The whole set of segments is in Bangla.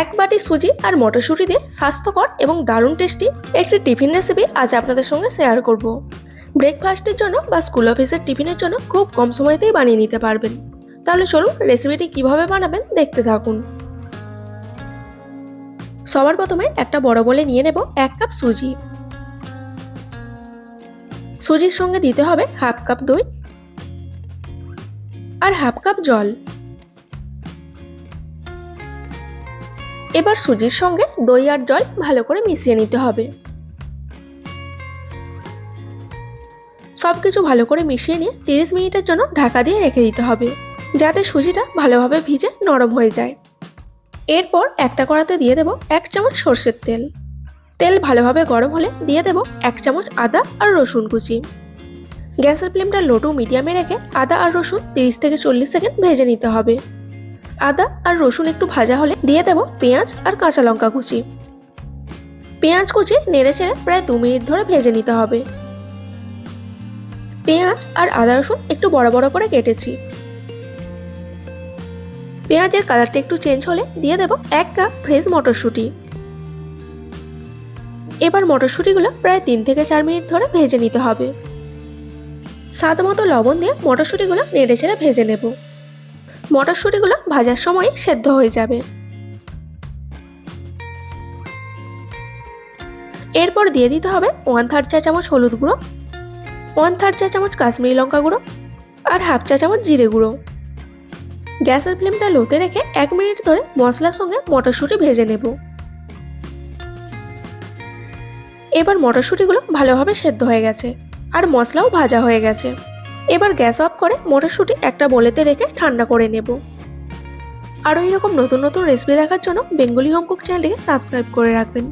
এক বাটি সুজি আর মটরশুঁটি দিয়ে স্বাস্থ্যকর এবং দারুণ টেস্টি একটি টিফিন রেসিপি আজ আপনাদের সঙ্গে শেয়ার করব। ব্রেকফাস্টের জন্য বা স্কুল অফিসের টিফিনের জন্য খুব কম সময়তেই বানিয়ে নিতে পারবেন। তাহলে চলুন রেসিপিটি কীভাবে বানাবেন দেখতে থাকুন। সবার প্রথমে একটা বড় বলে নিয়ে নেব এক কাপ সুজি। সুজির সঙ্গে দিতে হবে হাফ কাপ দই আর হাফ কাপ জল। এবার সুজির সঙ্গে দই আর জল ভালো করে মিশিয়ে নিতে হবে। সব কিছু ভালো করে মিশিয়ে নিয়ে তিরিশ মিনিটের জন্য ঢাকা দিয়ে রেখে দিতে হবে, যাতে সুজিটা ভালোভাবে ভিজে নরম হয়ে যায়। এরপর একটা কড়াতে দিয়ে দেব এক চামচ সর্ষের তেল। তেল ভালোভাবে গরম হলে দিয়ে দেব এক চামচ আদা আর রসুন কুচি। গ্যাসের ফ্লেমটা লো টু মিডিয়ামে রেখে আদা আর রসুন তিরিশ থেকে চল্লিশ সেকেন্ড ভেজে নিতে হবে। আদা আর রসুন একটু ভাজা হলে দিয়ে দেব পেঁয়াজ আর কাঁচা লঙ্কা কুচি। পেঁয়াজ কুচি নেড়ে চেড়ে প্রায় দু মিনিট ধরে ভেজে নিতে হবে। পেঁয়াজ আর আদা রসুন একটু বড় বড় করে কেটেছি। পেঁয়াজের কালারটা একটু চেঞ্জ হলে দিয়ে দেব এক কাপ ফ্রেশ মটরশুঁটি। এবার মটরশুঁটিগুলো প্রায় তিন থেকে চার মিনিট ধরে ভেজে নিতে হবে। স্বাদ মতো লবণ দিয়ে মটরশুঁটিগুলো নেড়ে চেড়ে ভেজে নেব। মটরশুঁটিগুলো ভাজার সময় সেদ্ধ হয়ে যাবে। এরপর দিয়ে দিতে হবে ওয়ান থার্ড চা চামচ হলুদ গুঁড়ো ওয়ান থার্ড চা চামচ কাশ্মীরি লঙ্কা গুঁড়ো আর হাফ চা চামচ জিরে গুঁড়ো। গ্যাসের ফ্লেমটা লোতে রেখে এক মিনিট ধরে মশলার সঙ্গে মটরশুঁটি ভেজে নেব। এবার মটরশুঁটিগুলো ভালোভাবে সেদ্ধ হয়ে গেছে আর মশলাও ভাজা হয়ে গেছে। এবার গ্যাস অফ করে মটরশুঁটি একটা বলেতে রেখে ঠান্ডা করে নেব। আরও এরকম নতুন নতুন রেসিপি দেখার জন্য বেঙ্গলি হোম কুক চ্যানেলটিকে সাবস্ক্রাইব করে রাখবেন।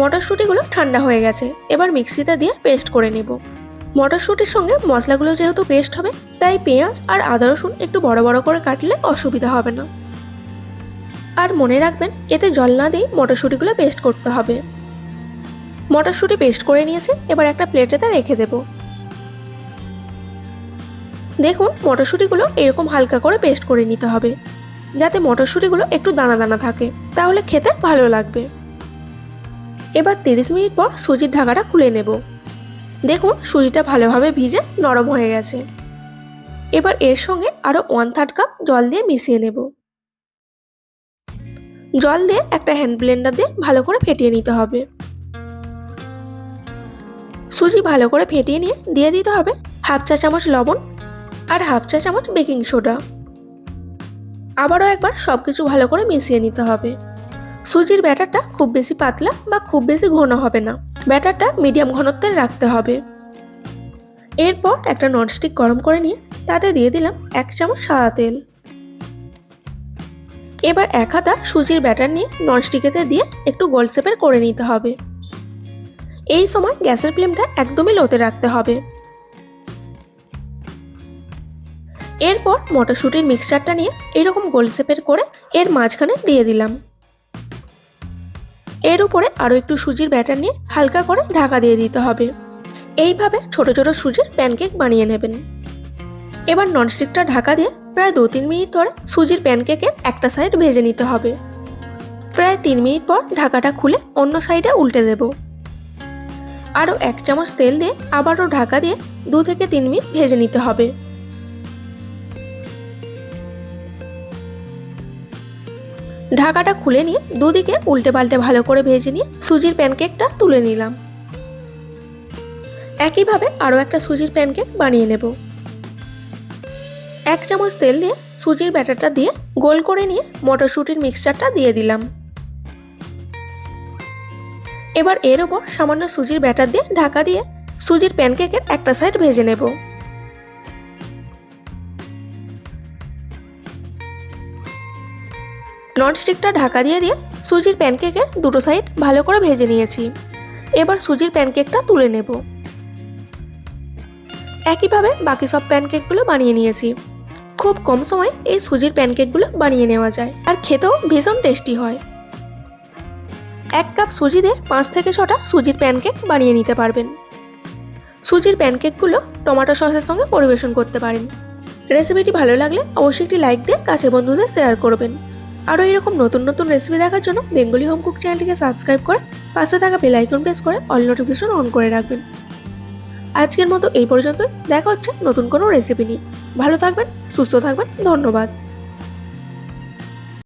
মটরশুঁটিগুলো ঠান্ডা হয়ে গেছে, এবার মিক্সিতে দিয়ে পেস্ট করে নেব। মটরশুঁটির সঙ্গে মশলাগুলো যেহেতু পেস্ট হবে, তাই পেঁয়াজ আর আদা রসুন একটু বড় বড় করে কাটলে অসুবিধা হবে না। আর মনে রাখবেন, এতে জল না দিয়ে মটরশুঁটিগুলো পেস্ট করতে হবে। মটরশুঁটি পেস্ট করে নিয়েছে, এবার একটা প্লেটেতে রেখে দেব। দেখুন, মটরশুঁটিগুলো এরকম হালকা করে পেস্ট করে নিতে হবে, যাতে মটরশুঁটিগুলো একটু দানা দানা থাকে, তাহলে খেতে ভালো লাগবে। এবার তিরিশ মিনিট পর সুজির ঢাকাটা খুলে নেব। দেখুন, সুজিটা ভালোভাবে ভিজে নরম হয়ে গেছে। এবার এর সঙ্গে আরও ওয়ান থার্ড কাপ জল দিয়ে মিশিয়ে নেব। জল দিয়ে একটা হ্যান্ড ব্লেন্ডার দিয়ে ভালো করে ফেটিয়ে নিতে হবে। সুজি ভালো করে ফেটিয়ে নিয়ে দিয়ে দিতে হবে হাফ চা চামচ লবণ আর হাফ চা চামচ বেকিং সোডা। আবারও একবার সব কিছু ভালো করে মিশিয়ে নিতে হবে। সুজির ব্যাটারটা খুব বেশি পাতলা বা খুব বেশি ঘন হবে না। ব্যাটারটা মিডিয়াম ঘনত্বের রাখতে হবে। এরপর একটা ননস্টিক গরম করে নিয়ে তাতে দিয়ে দিলাম এক চামচ সাদা তেল। এবার এক হাতা সুজির ব্যাটার নিয়ে ননস্টিকেতে দিয়ে একটু গোল শেপের করে নিতে হবে। এই সময় গ্যাসের ফ্লেমটা একদমই লোতে রাখতে হবে। এরপর মটরশুঁটির মিক্সচারটা নিয়ে এরকম গোল শেপের করে এর মাঝখানে দিয়ে দিলাম। এর উপরে আরও একটু সুজির ব্যাটার নিয়ে হালকা করে ঢাকা দিয়ে দিতে হবে। এইভাবে ছোট ছোট সুজির প্যানকেক বানিয়ে নেবেন। এবার ননস্টিকটা ঢাকা দিয়ে প্রায় দু তিন মিনিট ধরে সুজির প্যানকেকের একটা সাইড ভেজে নিতে হবে। প্রায় তিন মিনিট পর ঢাকাটা খুলে অন্য সাইডে উল্টে দেব। আরও এক চামচ তেল দিয়ে আবারও ঢাকা দিয়ে দু থেকে তিন মিনিট ভেজে নিতে হবে। ঢাকাটা খুলে নিয়ে দুদিকে উল্টে পাল্টে ভালো করে ভেজে নিয়ে সুজির প্যানকেকটা তুলে নিলাম। একইভাবে আরও একটা সুজির প্যানকেক বানিয়ে নেব। এক চামচ তেল দিয়ে সুজির ব্যাটারটা দিয়ে গোল করে নিয়ে মটরশুঁটির মিক্সচারটা দিয়ে দিলাম। এবার এর ওপর সামান্য সুজির ব্যাটার দিয়ে ঢাকা দিয়ে সুজির প্যানকেকের একটা সাইড ভেজে নেব। ননস্টিকটা ঢাকা দিয়ে দিয়ে সুজির প্যানকেকের দুটো সাইড ভালো করে ভেজে নিয়েছি। এবার সুজির প্যানকেকটা তুলে নেব। একইভাবে বাকি সব প্যানকেকগুলো বানিয়ে নিয়েছি। খুব কম সময় এই সুজির প্যানকেকগুলো বানিয়ে নেওয়া যায় আর খেতেও ভীষণ টেস্টি হয়। এক কাপ সুজি দিয়ে পাঁচ থেকে ছটা সুজির প্যানকেক বানিয়ে নিতে পারবেন। সুজির প্যানকেকগুলো টমেটো সসের সঙ্গে পরিবেশন করতে পারেন। রেসিপিটি ভালো লাগলে অবশ্যই একটি লাইক দিয়ে কাছের বন্ধুদের শেয়ার করবেন। আরও এরকম নতুন নতুন রেসিপি দেখার জন্য বেঙ্গলি হোম কুক চ্যানেলটিকে সাবস্ক্রাইব করে, পাশে থাকা বেল আইকন প্রেস করে অল নোটিফিকেশন অন করে রাখবেন। আজকের মতো এই পর্যন্তই। দেখা হচ্ছে নতুন কোনো রেসিপি নিয়ে। ভালো থাকবেন, সুস্থ থাকবেন। ধন্যবাদ।